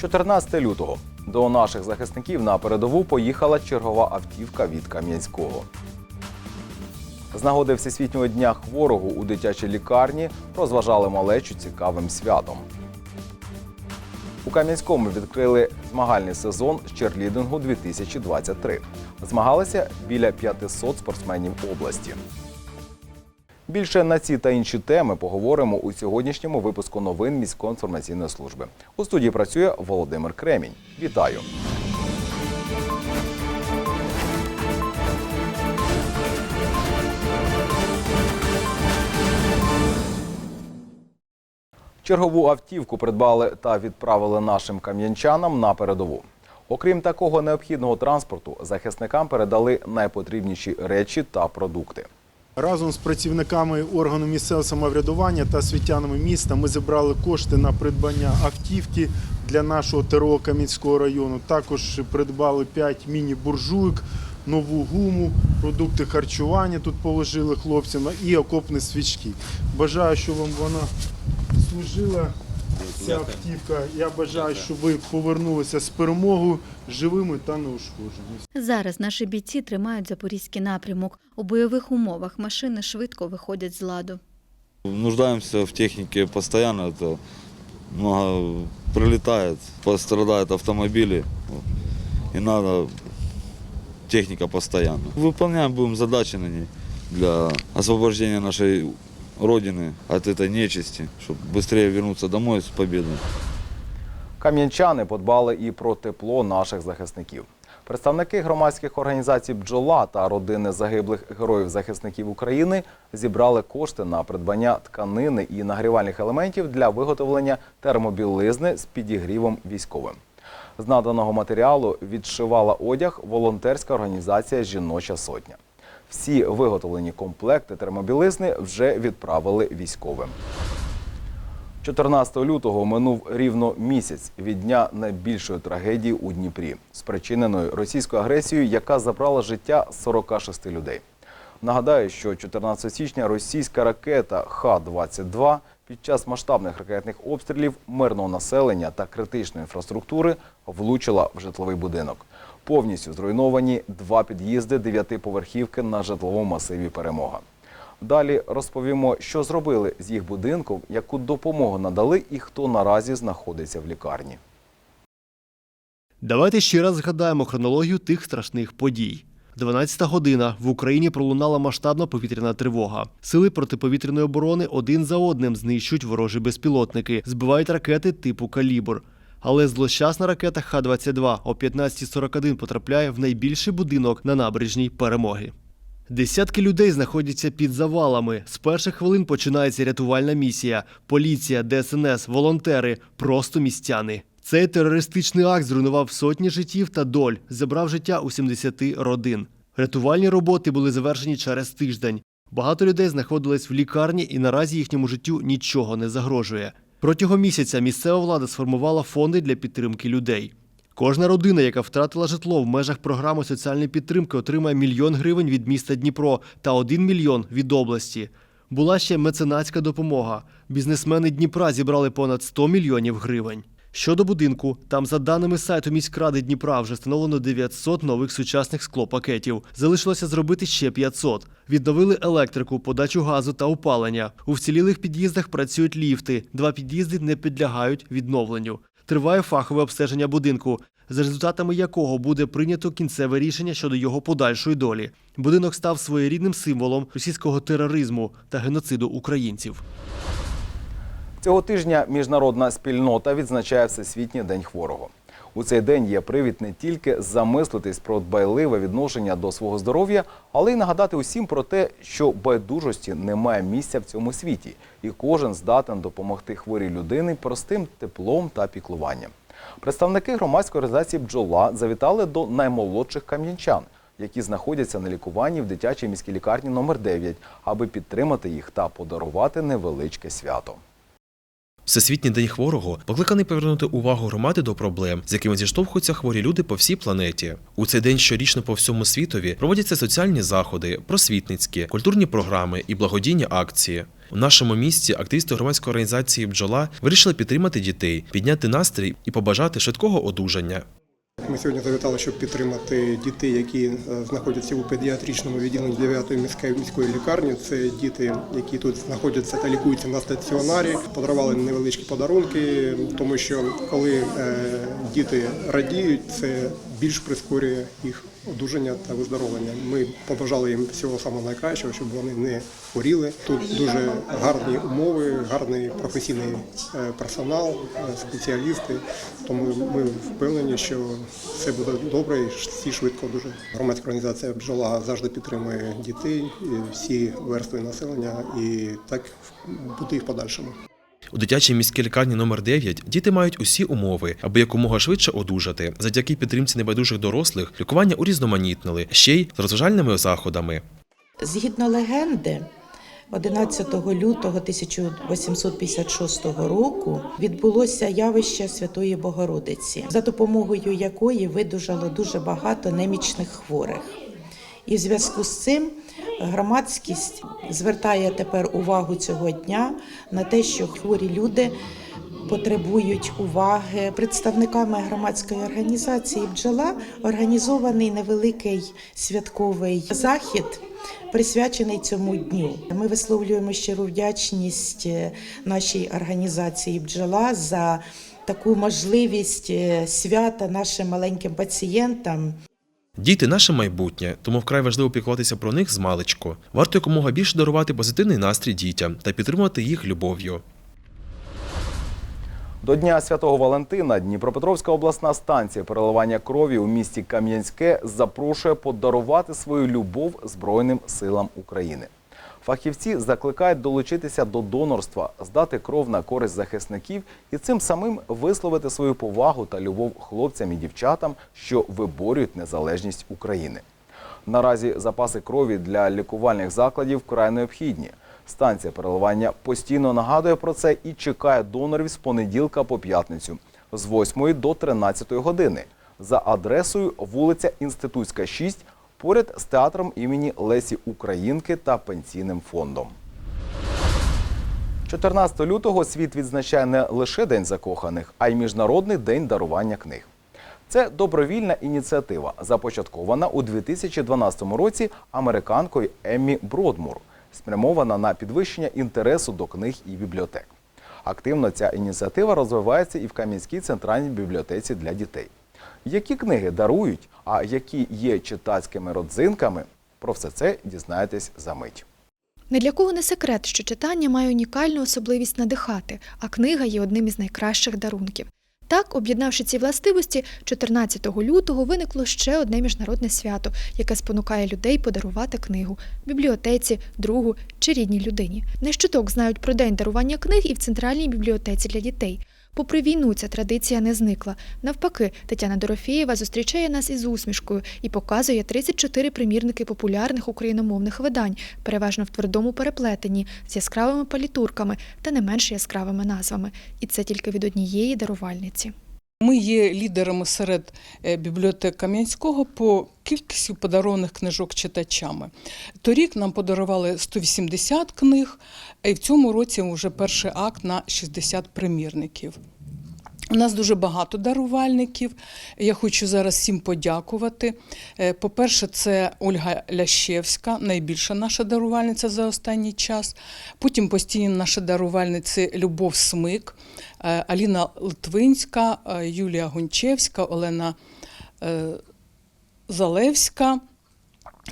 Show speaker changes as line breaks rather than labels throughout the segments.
14 лютого до наших захисників на передову поїхала чергова автівка від Кам'янського. З нагоди Всесвітнього дня хворого у дитячій лікарні розважали малечу цікавим святом. У Кам'янському відкрили змагальний сезон з черлідингу 2023. Змагалися біля 500 спортсменів області. Більше на ці та інші теми поговоримо у сьогоднішньому випуску новин міської інформаційної служби. У студії працює Володимир Кремінь. Вітаю! Чергову автівку придбали та відправили нашим кам'янчанам на передову. Окрім такого необхідного транспорту, захисникам передали найпотрібніші речі та продукти.
Разом з працівниками органу місцевого самоврядування та світянами міста ми зібрали кошти на придбання автівки для нашого ТРО Кам'янського району. Також придбали 5 міні-буржуйок, нову гуму, продукти харчування тут положили хлопцям і окопні свічки. Бажаю, щоб вам вона служила. Ця автівка. Я бажаю, щоб ви повернулися з перемогою живими та неушкодженими.
Зараз наші бійці тримають запорізький напрямок. У бойових умовах машини швидко виходять з ладу.
Нуждаемся в технике постоянно, это много прилетает, пострадают автомобили, вот. и надо техника постоянно. Выполняем будем задачи на ней для освобождения нашей Родины от этой нечисти, чтобы быстрее вернуться домой с победой.
Кам'янчани подбали і про тепло наших захисників. Представники громадських організацій бджола та родини загиблих героїв захисників України зібрали кошти на придбання тканини і нагрівальних елементів для виготовлення термобілизни з підігрівом військовим. З наданого матеріалу відшивала одяг волонтерська організація Жіноча сотня. Всі виготовлені комплекти термобілизни вже відправили військовим. 14 лютого минув рівно місяць від дня найбільшої трагедії у Дніпрі, спричиненої російською агресією, яка забрала життя 46 людей. Нагадаю, що 14 січня російська ракета Х-22 під час масштабних ракетних обстрілів мирного населення та критичної інфраструктури влучила в житловий будинок. Повністю зруйновані два під'їзди дев'ятиповерхівки на житловому масиві Перемога. Далі розповімо, що зробили з їх будинком, яку допомогу надали і хто наразі знаходиться в лікарні.
Давайте ще раз згадаємо хронологію тих страшних подій. 12 година в Україні пролунала масштабна повітряна тривога. Сили протиповітряної оборони один за одним знищують ворожі безпілотники, збивають ракети типу калібр. Але злощасна ракета Х-22 о 15.41 потрапляє в найбільший будинок на набережній перемоги. Десятки людей знаходяться під завалами. З перших хвилин починається рятувальна місія. Поліція, ДСНС, волонтери, просто містяни. Цей терористичний акт зруйнував сотні життів та доль, забрав життя у 70 родин. Рятувальні роботи були завершені через тиждень. Багато людей знаходились в лікарні і наразі їхньому життю нічого не загрожує. Протягом місяця місцева влада сформувала фонди для підтримки людей. Кожна родина, яка втратила житло в межах програми соціальної підтримки, отримає мільйон гривень від міста Дніпро та один мільйон від області. Була ще меценатська допомога. Бізнесмени Дніпра зібрали понад 100 мільйонів гривень. Щодо будинку, там, за даними сайту міськради Дніпра, вже встановлено 900 нових сучасних склопакетів. Залишилося зробити ще 500. Відновили електрику, подачу газу та опалення. У вцілілих під'їздах працюють ліфти. Два під'їзди не підлягають відновленню. Триває фахове обстеження будинку, за результатами якого буде прийнято кінцеве рішення щодо його подальшої долі. Будинок став своєрідним символом російського тероризму та геноциду українців.
Цього тижня міжнародна спільнота відзначає Всесвітній день хворого. У цей день є привід не тільки замислитись про дбайливе відношення до свого здоров'я, але й нагадати усім про те, що байдужості немає місця в цьому світі, і кожен здатен допомогти хворій людині простим теплом та піклуванням. Представники громадської організації бджола завітали до наймолодших кам'янчан, які знаходяться на лікуванні в дитячій міській лікарні номер 9 аби підтримати їх та подарувати невеличке свято.
Всесвітній день хворого покликаний повернути увагу громади до проблем, з якими зіштовхуються хворі люди по всій планеті. У цей день щорічно по всьому світові проводяться соціальні заходи, просвітницькі, культурні програми і благодійні акції. У нашому місті активісти громадської організації Бджола вирішили підтримати дітей, підняти настрій і побажати швидкого одужання.
Ми сьогодні завітали, щоб підтримати дітей, які е, знаходяться у педіатричному відділенні 9-ї міської міської лікарні. Це діти, які тут знаходяться та лікуються на стаціонарі. Подарували невеличкі подарунки, тому що коли е, діти радіють, це більш прискорює їх одужання та виздоровлення. Ми побажали їм всього самого найкращого, щоб вони не хворіли. Тут дуже гарні умови, гарний професійний е, персонал, е, спеціалісти. Тому ми впевнені, що все буде добре і всі швидко дуже. Громадська організація бджола завжди підтримує дітей, всі верстви населення, і так буде в подальшому.
У дитячій міській лікарні номер 9 діти мають усі умови, аби якомога швидше одужати. Завдяки підтримці небайдужих дорослих лікування урізноманітнили ще й з розважальними заходами.
Згідно легенди, 11 лютого 1856 року відбулося явище Святої Богородиці, за допомогою якої видужало дуже багато немічних хворих. І в зв'язку з цим громадськість звертає тепер увагу цього дня на те, що хворі люди потребують уваги. Представниками громадської організації бджола організований невеликий святковий захід. Присвячений цьому дню, ми висловлюємо щиру вдячність е, нашій організації бджола за таку можливість е, свята нашим маленьким пацієнтам.
Діти наше майбутнє, тому вкрай важливо піклуватися про них з маличку. Варто якомога більше дарувати позитивний настрій дітям та підтримувати їх любов'ю.
До Дня Святого Валентина Дніпропетровська обласна станція переливання крові у місті Кам'янське запрошує подарувати свою любов Збройним силам України. Фахівці закликають долучитися до донорства, здати кров на користь захисників і цим самим висловити свою повагу та любов хлопцям і дівчатам, що виборюють незалежність України. Наразі запаси крові для лікувальних закладів вкрай необхідні. Станція переливання постійно нагадує про це і чекає донорів з понеділка по п'ятницю з 8 до 13 години за адресою вулиця Інститутська, 6, поряд з театром імені Лесі Українки та пенсійним фондом. 14 лютого світ відзначає не лише День закоханих, а й Міжнародний день дарування книг. Це добровільна ініціатива, започаткована у 2012 році американкою Еммі Бродмур, спрямована на підвищення інтересу до книг і бібліотек. Активно ця ініціатива розвивається і в Кам'янській центральній бібліотеці для дітей. Які книги дарують, а які є читацькими родзинками, про все це дізнаєтесь за мить.
Не для кого не секрет, що читання має унікальну особливість надихати, а книга є одним із найкращих дарунків. Так, об'єднавши ці властивості, 14 лютого виникло ще одне міжнародне свято, яке спонукає людей подарувати книгу бібліотеці, другу чи рідній людині. Не щуток знають про день дарування книг і в центральній бібліотеці для дітей. Попри війну, ця традиція не зникла. Навпаки, Тетяна Дорофієва зустрічає нас із усмішкою і показує 34 примірники популярних україномовних видань, переважно в твердому переплетенні, з яскравими палітурками та не менш яскравими назвами. І це тільки від однієї дарувальниці.
Ми є лідерами серед е, бібліотек Кам'янського по кількості подарованих книжок читачами. Торік нам подарували 180 книг, і в цьому році вже перший акт на 60 примірників. У нас дуже багато дарувальників. Я хочу зараз всім подякувати. Е, По-перше, це Ольга Лящевська, найбільша наша дарувальниця за останній час. Потім постійні наші дарувальниці Любов Смик, е, Аліна Литвинська, е, Юлія Гончевська, Олена Залевська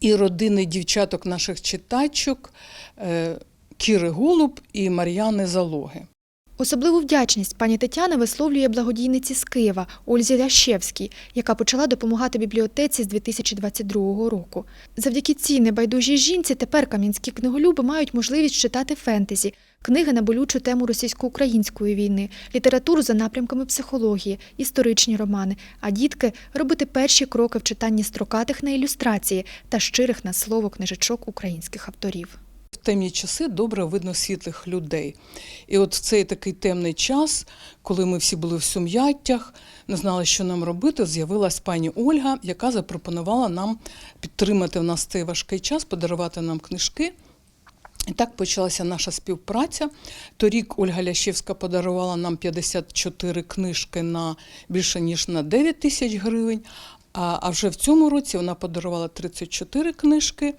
і родини дівчаток наших читачок Кіри Голуб і Мар'яни Залоги.
Особливу вдячність пані Тетяна висловлює благодійниці з Києва Ользі Лящевській, яка почала допомагати бібліотеці з 2022 року. Завдяки цій небайдужій жінці тепер кам'янські книголюби мають можливість читати фентезі, книги на болючу тему російсько-української війни, літературу за напрямками психології, історичні романи, а дітки робити перші кроки в читанні строкатих на ілюстрації та щирих на слово книжечок українських авторів.
Темні часи добре видно світлих людей. І от в цей такий темний час, коли ми всі були в сум'яттях, не знали, що нам робити, з'явилась пані Ольга, яка запропонувала нам підтримати в нас цей важкий час, подарувати нам книжки. І так почалася наша співпраця. Торік Ольга Лящевська подарувала нам 54 книжки на більше ніж на 9 тисяч гривень. А, а вже в цьому році вона подарувала 34 книжки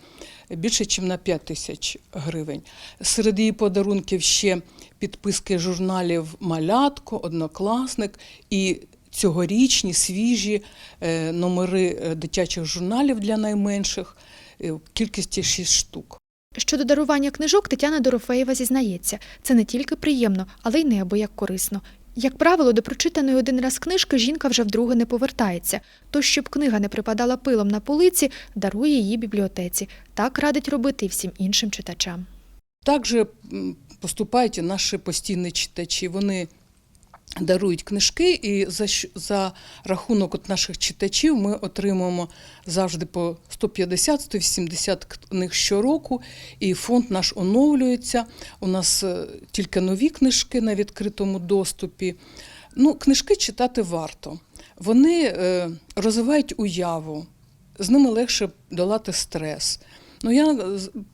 більше, ніж на 5 тисяч гривень. Серед її подарунків ще підписки журналів Малятко, Однокласник і цьогорічні свіжі е, номери е, дитячих журналів для найменших е, в кількості 6 штук.
Щодо дарування книжок, Тетяна Дорофеєва зізнається, це не тільки приємно, але й неабияк корисно. Як правило, до прочитаної один раз книжки жінка вже вдруге не повертається. То, щоб книга не припадала пилом на полиці, дарує її бібліотеці. Так радить робити всім іншим читачам.
Також поступають наші постійні читачі. Вони дарують книжки, і за, за рахунок от наших читачів ми отримуємо завжди по 150-180 книг щороку, і фонд наш оновлюється. У нас е, тільки нові книжки на відкритому доступі. Ну, книжки читати варто. Вони е, розвивають уяву, з ними легше долати стрес. Ну, я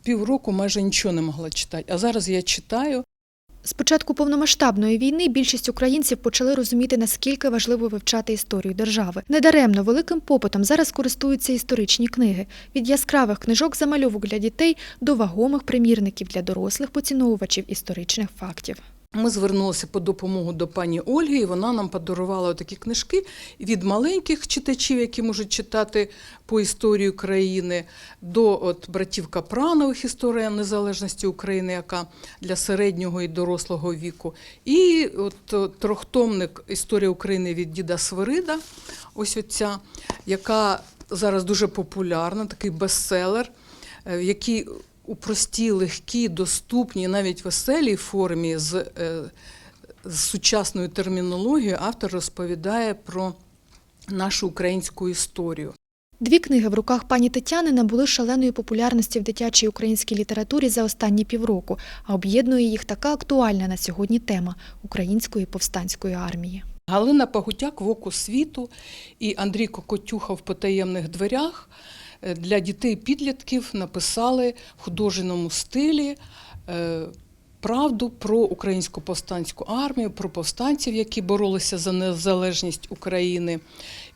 півроку майже нічого не могла читати, а зараз я читаю.
З початку повномасштабної війни більшість українців почали розуміти, наскільки важливо вивчати історію держави. Недаремно великим попитом зараз користуються історичні книги від яскравих книжок замальовок для дітей до вагомих примірників для дорослих поціновувачів історичних фактів.
Ми звернулися по допомогу до пані Ольги, і вона нам подарувала такі книжки від маленьких читачів, які можуть читати по історії країни, до от братів Капранових історія незалежності України, яка для середнього і дорослого віку. І от о, трьохтомник Історія України від діда Свирида, ось оця, яка зараз дуже популярна, такий бестселер, е, в якій у простій, легкій, доступній, навіть веселій формі з, е, з сучасною термінологією автор розповідає про нашу українську історію.
Дві книги в руках пані Тетяни набули шаленої популярності в дитячій українській літературі за останні півроку, а об'єднує їх така актуальна на сьогодні тема української повстанської армії.
Галина Пагутяк в оку світу і Андрій Кокотюха в потаємних дверях для дітей-підлітків написали в художньому стилі е, правду про українську повстанську армію, про повстанців, які боролися за незалежність України.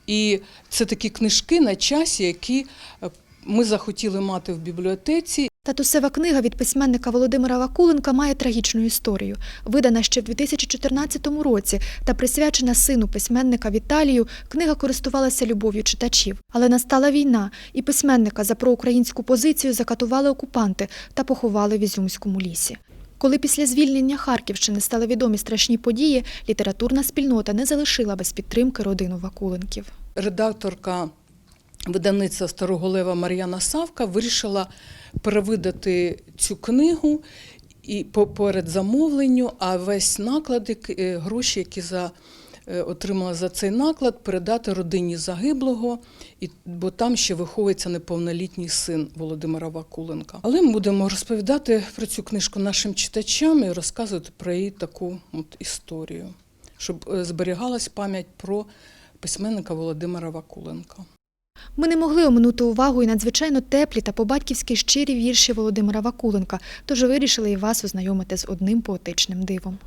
І це такі книжки на часі, які е, ми захотіли мати в бібліотеці.
Татусева книга від письменника Володимира Вакуленка має трагічну історію. Видана ще в 2014 році та присвячена сину письменника Віталію, книга користувалася любов'ю читачів. Але настала війна, і письменника за проукраїнську позицію закатували окупанти та поховали в Ізюмському лісі. Коли після звільнення Харківщини стали відомі страшні події, літературна спільнота не залишила без підтримки родину Вакуленків.
редакторка видавництва Староголева Мар'яна Савка вирішила перевидати цю книгу і перед замовленню, а весь наклад, е, гроші, які за, е, отримала за цей наклад, передати родині загиблого, і, бо там ще виховується неповнолітній син Володимира Вакуленка. Але ми будемо розповідати про цю книжку нашим читачам і розказувати про її таку от історію, щоб е, зберігалась пам'ять про письменника Володимира Вакуленка.
Ми не могли оминути увагу і надзвичайно теплі та по-батьківськи щирі вірші Володимира Вакуленка, тож вирішили і вас ознайомити з одним поетичним дивом.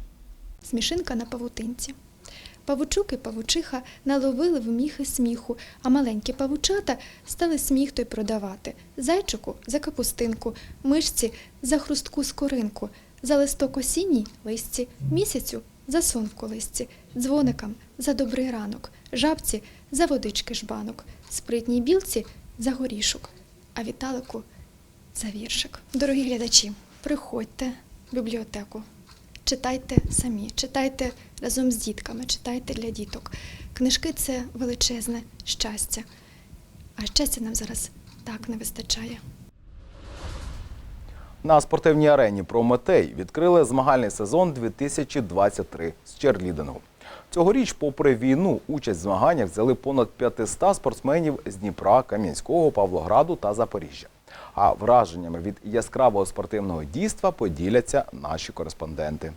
Смішинка на павутинці. Павучук і павучиха наловили в міхи сміху, а маленькі павучата стали сміх той продавати. Зайчику за капустинку, мишці за хрустку скоринку, за листок осінній листці, місяцю за сон в колисці, дзвоникам за добрий ранок, жабці за водички жбанок, спритній білці за горішок, а віталику за віршик. Дорогі глядачі, приходьте в бібліотеку. Читайте самі, читайте разом з дітками, читайте для діток. Книжки це величезне щастя. А щастя нам зараз так не вистачає.
На спортивній арені Прометей відкрили змагальний сезон 2023 з черлідингу. Цьогоріч, попри війну, участь в змаганнях взяли понад 500 спортсменів з Дніпра, Кам'янського, Павлограду та Запоріжжя. А враженнями від яскравого спортивного дійства поділяться наші кореспонденти.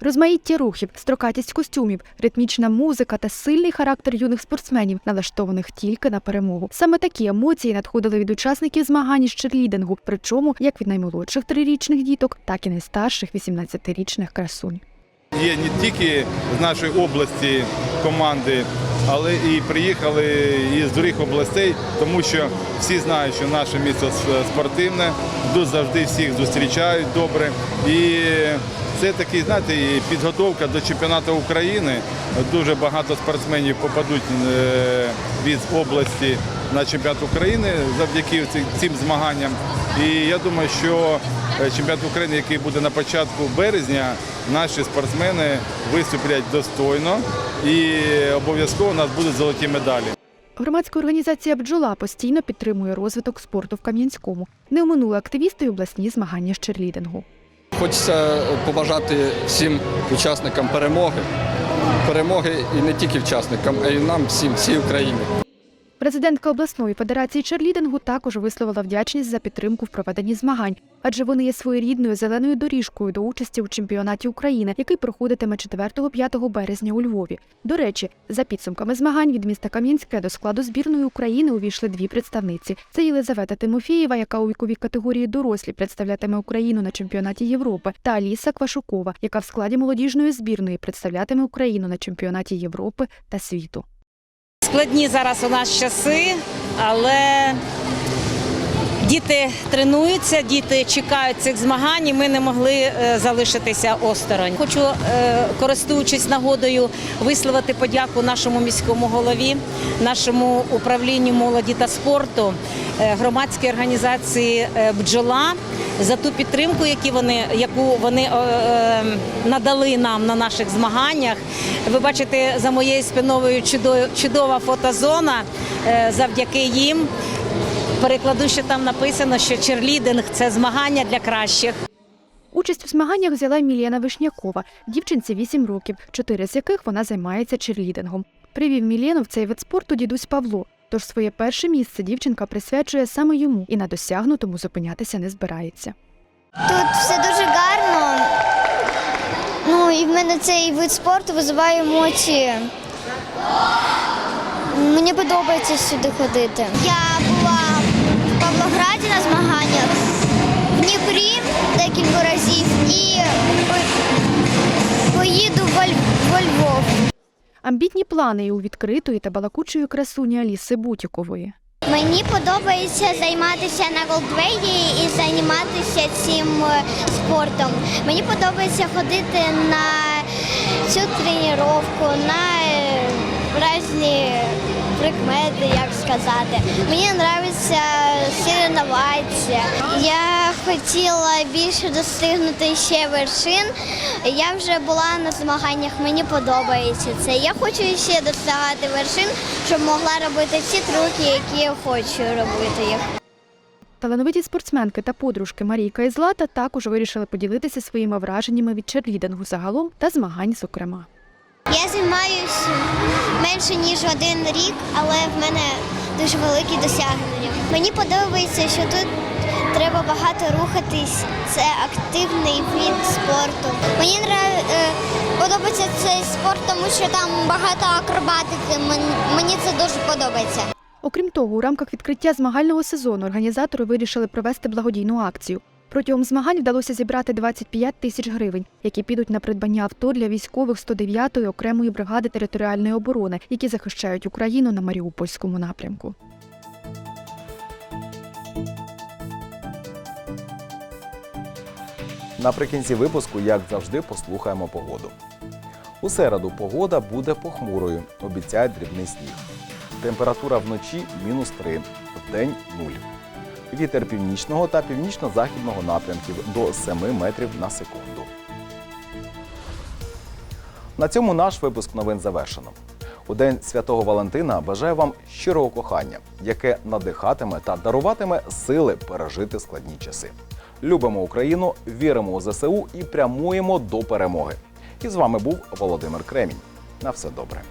Розмаїття рухів, строкатість костюмів, ритмічна музика та сильний характер юних спортсменів, налаштованих тільки на перемогу. Саме такі емоції надходили від учасників змагань із черлідингу, причому як від наймолодших трирічних діток, так і найстарших 18-річних красунь.
Є не тільки з нашої області команди, але і приїхали із других областей, тому що всі знають, що наше місто спортивне, тут завжди всіх зустрічають добре. І це такий, знаєте, підготовка до чемпіонату України. Дуже багато спортсменів попадуть е, від області на чемпіонат України завдяки цим- змаганням. І я думаю, що е, чемпіонат України, який буде на початку березня, наші спортсмени виступлять достойно і обов'язково у нас будуть золоті медалі.
Громадська організація Бджола постійно підтримує розвиток спорту в Кам'янському. Не оминули активісти й обласні змагання з черлідингу.
Хочеться побажати всім учасникам перемоги. Перемоги і не тільки учасникам, а й нам всім, всій Україні.
Президентка обласної федерації черлідингу також висловила вдячність за підтримку в проведенні змагань, адже вони є своєрідною зеленою доріжкою до участі у чемпіонаті України, який проходитиме 4-5 березня у Львові. До речі, за підсумками змагань від міста Кам'янське до складу збірної України увійшли дві представниці: це Єлизавета Тимофієва, яка у віковій категорії дорослі представлятиме Україну на чемпіонаті Європи, та Аліса Квашукова, яка в складі молодіжної збірної представлятиме Україну на чемпіонаті Європи та світу.
Складні зараз у нас часи, але діти тренуються, діти чекають цих змагань, і ми не могли е, залишитися осторонь. Хочу, е, користуючись нагодою, висловити подяку нашому міському голові, нашому управлінню молоді та спорту, е, громадській організації бджола за ту підтримку, яку вони надали нам на наших змаганнях. Ви бачите за моєю спиною чудо- чудова фотозона. Завдяки їм перекладу, що там написано, що черлідинг це змагання для кращих.
Участь у змаганнях взяла Мілєна Вишнякова, дівчинці 8 років, чотири з яких вона займається черлідингом. Привів Мілєну в цей вид спорту дідусь Павло. Тож своє перше місце дівчинка присвячує саме йому і на досягнутому зупинятися не збирається.
Тут все дуже гарно. Ну і в мене цей вид спорту визиває емоції. Мені подобається сюди ходити. Я була в Павлограді на змаганнях, в Дніпрі декілька разів і поїду во во Львов.
Амбітні плани і у відкритої та балакучої красуні Аліси Бутікової.
Мені подобається займатися на голдвеї і займатися цим е, спортом. Мені подобається ходити на цю тренування, на е, різні прикмети, як сказати. Мені подобається соревнуватися. Я хотіла більше достигнути ще вершин. Я вже була на змаганнях, мені подобається це. Я хочу ще досягати вершин, щоб могла робити всі трюки, які я хочу робити їх.
Талановиті спортсменки та подружки Марійка і Злата також вирішили поділитися своїми враженнями від черлідингу загалом та змагань, зокрема.
Я займаюся менше ніж один рік, але в мене дуже великі досягнення. Мені подобається, що тут треба багато рухатись. Це активний від спорту. Мені е, подобається цей спорт, тому що там багато акробатики. Мені це дуже подобається.
Окрім того, у рамках відкриття змагального сезону організатори вирішили провести благодійну акцію. Протягом змагань вдалося зібрати 25 тисяч гривень, які підуть на придбання авто для військових 109-ї окремої бригади територіальної оборони, які захищають Україну на Маріупольському напрямку.
Наприкінці випуску, як завжди, послухаємо погоду. У середу погода буде похмурою, обіцяють дрібний сніг. Температура вночі мінус 3, вдень 0. Вітер північного та північно-західного напрямків до 7 метрів на секунду. На цьому наш випуск новин завершено. У день святого Валентина бажаю вам щирого кохання, яке надихатиме та даруватиме сили пережити складні часи. Любимо Україну, віримо у ЗСУ і прямуємо до перемоги. І з вами був Володимир Кремінь. На все добре.